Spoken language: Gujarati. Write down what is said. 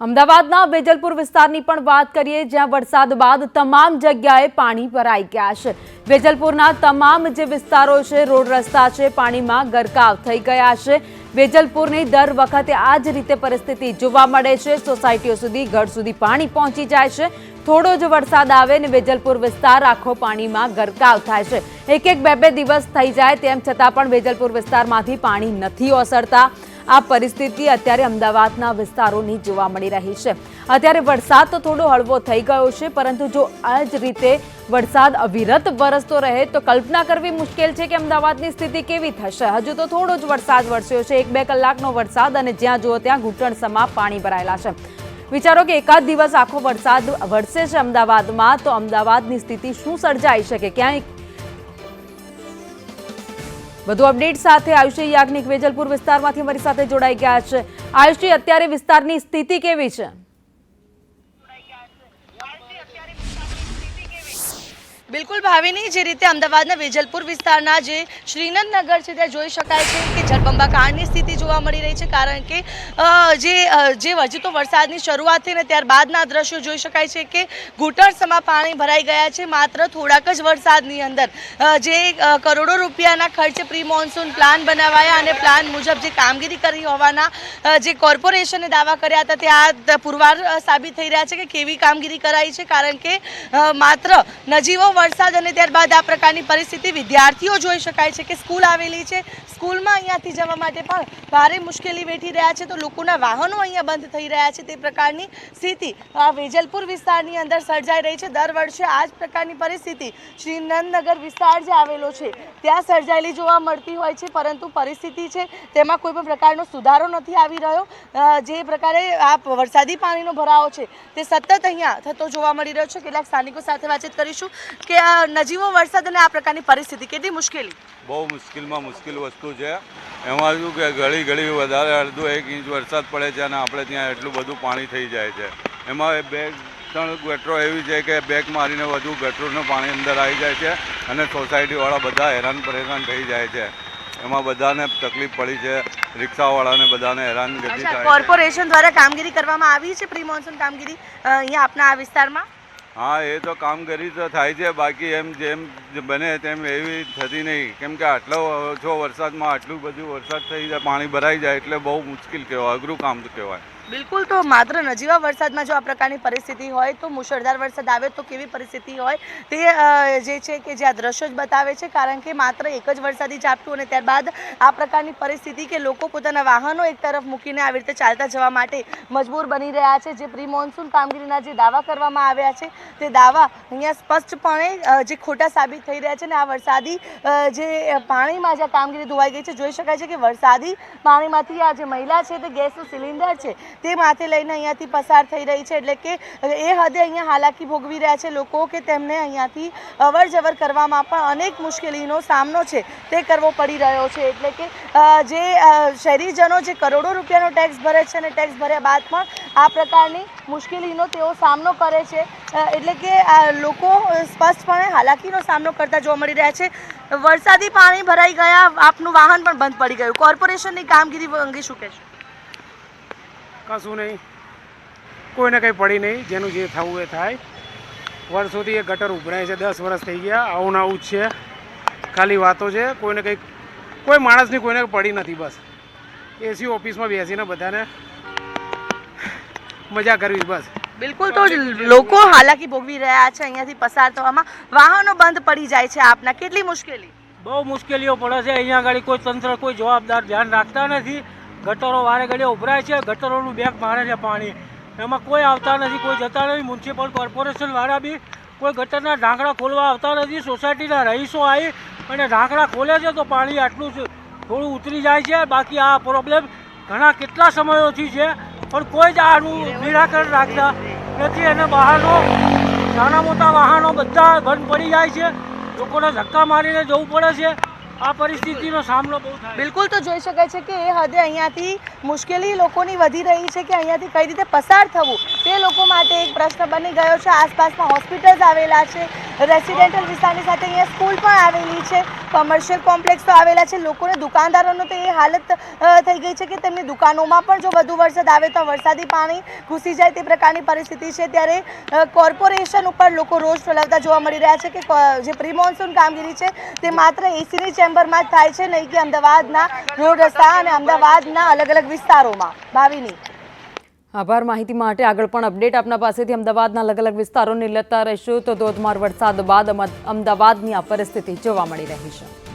અમદાવાદના વેજલપુર વિસ્તારની પણ વાત કરીએ, જ્યાં વરસાદ બાદ તમામ જગ્યાએ પાણી ભરાઈ ગયા છે. વેજલપુરના તમામ જે વિસ્તારો છે, રોડ રસ્તા છે, પાણીમાં ગરકાવ થઈ ગયા છે. વેજલપુરની દર વખતે આ જ રીતે પરિસ્થિતિ જોવા મળે છે. સોસાયટીઓ સુધી, ઘર સુધી પાણી પહોંચી જાય છે. થોડો જ વરસાદ આવે ને વેજલપુર વિસ્તાર આખો પાણીમાં ગરકાવ થાય છે. એક એક બે બે દિવસ થઈ જાય તેમ છતાં પણ વેજલપુર વિસ્તારમાંથી પાણી નથી ઓસરતા. આ પરિસ્થિતિ અત્યારે અમદાવાદના વિસ્તારોની જોવા મળી રહી છે. અત્યારે વરસાદ તો થોડો હળવો થઈ ગયો છે, પરંતુ જો આ જ રીતે વરસાદ અવિરત વરસતો રહે તો કલ્પના કરવી મુશ્કેલ છે કે અમદાવાદની સ્થિતિ કેવી થશે. હજુ તો થોડો જ વરસાદ વરસ્યો છે. એક બે કલાકનો વરસાદ અને જ્યાં જુઓ ત્યાં ઘૂંટણ સમા પાણી ભરાયેલા છે. વિચારો કે એકાદ દિવસ આખો વરસાદ વરસે છે અમદાવાદમાં, તો અમદાવાદની સ્થિતિ શું સર્જાઈ શકે? ક્યાંય વધુ અપડેટ સાથે આયુષી યાજ્ઞિક વેજલપુર વિસ્તારમાંથી અમારી સાથે જોડાઈ ગયા છે. આયુષી અત્યારે વિસ્તારની સ્થિતિ કેવી છે? બિલકુલ ભાવિની, જે રીતે અમદાવાદના વેજલપુર વિસ્તારના જે શ્રીનંદનગર છે, ત્યાં જોઈ શકાય છે કે જળબંબાકારની સ્થિતિ જોવા મળી રહી છે, કારણ કે જે જે હજી તો વરસાદની શરૂઆત થઈને ત્યારબાદના દ્રશ્યો જોઈ શકાય છે કે ઘૂંટણસમાં પાણી ભરાઈ ગયા છે, માત્ર થોડાક જ વરસાદની અંદર. જે કરોડો રૂપિયાના ખર્ચે પ્રી મોન્સૂન પ્લાન બનાવાયા અને પ્લાન મુજબ જે કામગીરી કરી હોવાના જે કોર્પોરેશને દાવા કર્યા હતા, તે આ પુરવાર સાબિત થઈ રહ્યા છે કે કેવી કામગીરી કરાઈ છે, કારણ કે માત્ર નજીવો વરસાદ અને ત્યારબાદ આ પ્રકારની પરિસ્થિતિ વિદ્યાર્થીઓ જોઈ શકાય છે કે સ્કૂલ આવેલી છે. સ્કૂલમાં અહીંયાથી જવા માટે પણ ભારે મુશ્કેલી વેઠી રહ્યા છે. તો લોકોના વાહનો અહીંયા બંધ થઈ રહ્યા છે. તે પ્રકારની સ્થિતિ આ વેજલપુર વિસ્તારની અંદર સર્જાઈ રહી છે. દર વર્ષે આ જ પ્રકારની પરિસ્થિતિ શ્રી નંદનગર વિસ્તાર જે આવેલો છે. ત્યાં સર્જાયેલી જોવા મળતી હોય છે, પરંતુ પરિસ્થિતિ છે, તેમાં કોઈ પણ પ્રકારનો સુધારો નથી આવી રહ્યો. જે પ્રકારે આ વરસાદી પાણીનો ભરાવો છે, તે સતત અહીંયા થતો જોવા મળી રહ્યો છે. કેટલાક સ્થાનિકો સાથે વાતચીત કરીશું. કે નજીવો વરસાદ અને આ પ્રકારની પરિસ્થિતિ કેટલી મુશ્કેલી? બહુ મુશ્કેલમાં મુશ્કેલ વસ્તુ છે. એમાં શું કે ઘડી ઘડી વધારે અડધો એક ઇંચ વરસાદ પડે છે અને આપણે ત્યાં એટલું બધું પાણી થઈ જાય છે. એમાં બે ત્રણ ગટરો એવી છે કે બેક મારીને વધુ ગટરોનું પાણી અંદર આવી જાય છે અને સોસાયટીવાળા બધા હેરાન પરેશાન થઈ જાય છે. એમાં બધાને તકલીફ પડી છે. રિક્ષાવાળાને બધાને છે. કોર્પોરેશન દ્વારા કામગીરી કરવામાં આવી છે? પ્રી મોન્સૂન કામગીરી અહીંયા આપના આ વિસ્તારમાં? હા, એ તો કામગીરી તો થાય છે, બાકી એમ જેમ બને તેમ એવી થતી નહીં. કેમ કે આટલો ઓછો વરસાદમાં આટલું બધું વરસાદ થઈ જાય, પાણી ભરાઈ જાય એટલે બહુ મુશ્કેલ કહેવાય, અઘરું કામ કહેવાય. બિલકુલ તો માત્ર નજીવા વરસાદમાં જો આ પ્રકારની પરિસ્થિતિ હોય તો મુશળધાર વરસાદ આવે તો કેવી પરિસ્થિતિ હોય તે જે છે કે જે આ દ્રશ્યો જ બતાવે છે. કારણ કે માત્ર એક જ વરસાદી ઝાપટું અને ત્યારબાદ આ પ્રકારની પરિસ્થિતિ કે લોકો પોતાના વાહનો એક તરફ મૂકીને આવી રીતે ચાલતા જવા માટે મજબૂર બની રહ્યા છે. જે પ્રી મોન્સૂન કામગીરીના જે દાવા કરવામાં આવ્યા છે તે દાવા અહીંયા સ્પષ્ટપણે જે ખોટા સાબિત થઈ રહ્યા છે અને આ વરસાદી જે પાણીમાં જે કામગીરી ધોવાઈ ગઈ છે, જોઈ શકાય છે કે વરસાદી પાણીમાંથી આ જે મહિલા છે તે ગેસનું સિલિન્ડર છે તે માથે લઈને અહીંયાથી પસાર થઈ રહી છે. એટલે કે એ હદે અહીંયા હાલાકી ભોગવી રહ્યા છે લોકો કે તેમને અહીંયાથી અવર કરવામાં પણ અનેક મુશ્કેલીનો સામનો છે. તે કરવો પડી રહ્યો છે. એટલે કે જે શહેરીજનો જે કરોડો રૂપિયાનો ટેક્સ ભરે છે અને ટેક્સ ભર્યા બાદ પણ આ પ્રકારની મુશ્કેલીનો તેઓ સામનો કરે છે. એટલે કે લોકો સ્પષ્ટપણે હાલાકીનો સામનો કરતા જોવા મળી રહ્યા છે. વરસાદી પાણી ભરાઈ ગયા, આપનું વાહન પણ બંધ પડી ગયું. કોર્પોરેશનની કામગીરી અંગે શું કહેશો? કશું નહીં. કોઈને કંઈ પડી નહીં. જેનું જે થવું એ થાય. વર્ષોથી એ ગટર ઉભરાય છે. દસ વર્ષ થઈ ગયા. આવું ને આવું જ છે. ખાલી વાતો છે. કોઈને કંઈક કોઈ માણસની કોઈને પડી નથી બસ. એસી ઓફિસમાં બેસીને બધાને મજા કરવી બસ. બિલકુલ તો લોકો હાલાકી ભોગવી રહ્યા છે. અહીંયાથી પસાર થવામાં વાહનો બંધ પડી જાય છે આપના. કેટલી મુશ્કેલી? બહુ મુશ્કેલીઓ પડે છે. અહીંયા આગળ કોઈ તંત્ર કોઈ જવાબદાર ધ્યાન રાખતા નથી. ગટરો વારે ઘડીએ ઉભરાય છે, ગટરોનું બેગ મારે છે પાણી. એમાં કોઈ આવતા નથી, કોઈ જતા નથી મ્યુનિસિપલ કોર્પોરેશનવાળા બી કોઈ ગટરના ઢાંકણા ખોલવા આવતા નથી સોસાયટીના રહીશો આવી અને ઢાંકણા ખોલે છે તો પાણી આટલું થોડું ઉતરી જાય છે. બાકી આ પ્રોબ્લેમ ઘણા કેટલા સમયોથી છે, પણ કોઈ જ આનું નિરાકરણ રાખતા નથી અને વાહનો નાના મોટા વાહનો બધા બંધ પડી જાય છે. લોકોને ધક્કા મારીને જવું પડે છે. આ પરિસ્થિતિનો સામનો બહુ થાય. બિલકુલ તો જોઈ શકાય છે કે એ હદે અહીંયાથી મુશ્કેલી લોકોની વધી રહી છે કે અહીંયાથી કઈ રીતે પસાર થવું. તે લોકો માટે એક પ્રશ્ન બની ગયો છે. આસપાસમાં હોસ્પિટલ્સ આવેલા છે. રેસિડેન્ટલ વિસ્તારની સાથે અહીંયા સ્કૂલ પણ આવેલી છે. કોમર્શિયલ કોમ્પ્લેક્સ તો આવેલા છે. લોકોને દુકાનદારોનો તો એ હાલત થઈ ગઈ છે કે તેમની દુકાનોમાં પણ જો વધુ વરસાદ આવે તો વરસાદી પાણી ઘૂસી જાય તે પ્રકારની પરિસ્થિતિ છે. ત્યારે કોર્પોરેશન ઉપર લોકો રોષ ફેલાવતા જોવા મળી રહ્યા છે કે જે પ્રી મોન્સૂન કામગીરી છે તે માત્ર એસીની ચેમ્બરમાં જ થાય છે નહીં કે અમદાવાદના રોડ રસ્તા અને અમદાવાદના અલગ અલગ વિસ્તારોમાં. ભાવિની. આભાર માહિતી માટે આગળ પણ અપડેટ આપના પાસેથી અમદાવાદના અલગ અલગ વિસ્તારોને લેતા રહીશું તો ધોધમાર વરસાદ બાદ અમદાવાદની આ પરિસ્થિતિ જોવા મળી રહી છે.